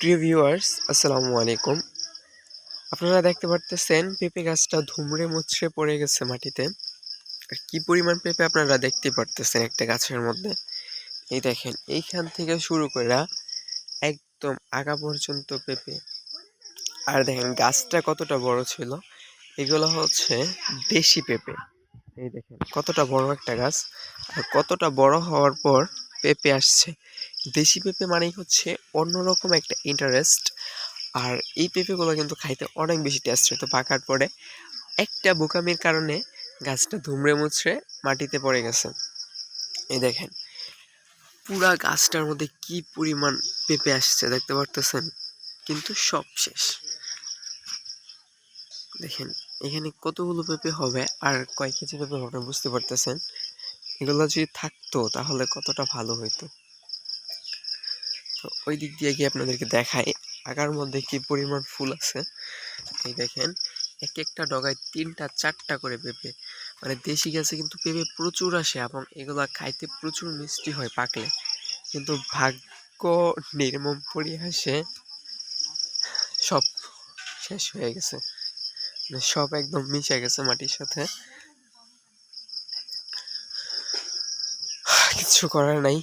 প্রিয় ভিউয়ার্স, আসসালামু আলাইকুম। আপনারা দেখতে পারতেছেন পেঁপে গাছটা ধুমড়ে মুচড়ে পড়ে গেছে মাটিতে। আর কি পরিমাণ পেঁপে আপনারা দেখতে পারতেছেন একটা গাছের মধ্যে? এই দেখেন, এইখান থেকে শুরু করে একদম আগা পর্যন্ত পেঁপে। আর দেখেন, গাছটা কতটা বড় ছিল? এগুলো হচ্ছে দেশি পেঁপে। এই দেখেন, কতটা বড় একটা গাছ। আর কতটা বড় হওয়ার পর পেঁপে আসছে। দেশি পেঁপে মানেই হচ্ছে অন্যরকম একটা ইন্টারেস্ট আর এই পেঁপেগুলো কিন্তু খাইতে অনেক বেশি টেস্ট হতো পাকার পরে একটা বোকামির কারণে গাছটা ধুমড়ে মুচড়ে মাটিতে পড়ে গেছে। এই দেখেন, পুরা গাছটার মধ্যে কি পরিমাণ পেঁপে আসছে দেখতে পারতেছেন? কিন্তু সব শেষ। দেখেন, এখানে কতগুলো পেঁপে হবে আর কয় কেজি পেঁপে হবে বুঝতে পারতেছেন? এগুলো যদি থাকতো তাহলে কতটা ভালো হইতো? তো ওই দিক দিয়ে গিয়ে আপনাদেরকে দেখাই আগার মধ্যে কি পরিমাণ ফুল আছে। এই দেখেন, এক একটা ডগায় তিনটা, চারটা করে পেঁপে। মানে দেশি গাছে কিন্তু পেঁপে প্রচুর আসে এবং এগুলো খাইতে প্রচুর মিষ্টি হয় পাকলে। কিন্তু ভাগ্য নির্মম পরিহাসে সব শেষ হয়ে গেছে। মানে সব একদম মিশে গেছে মাটির সাথে। কিছু করার নাই।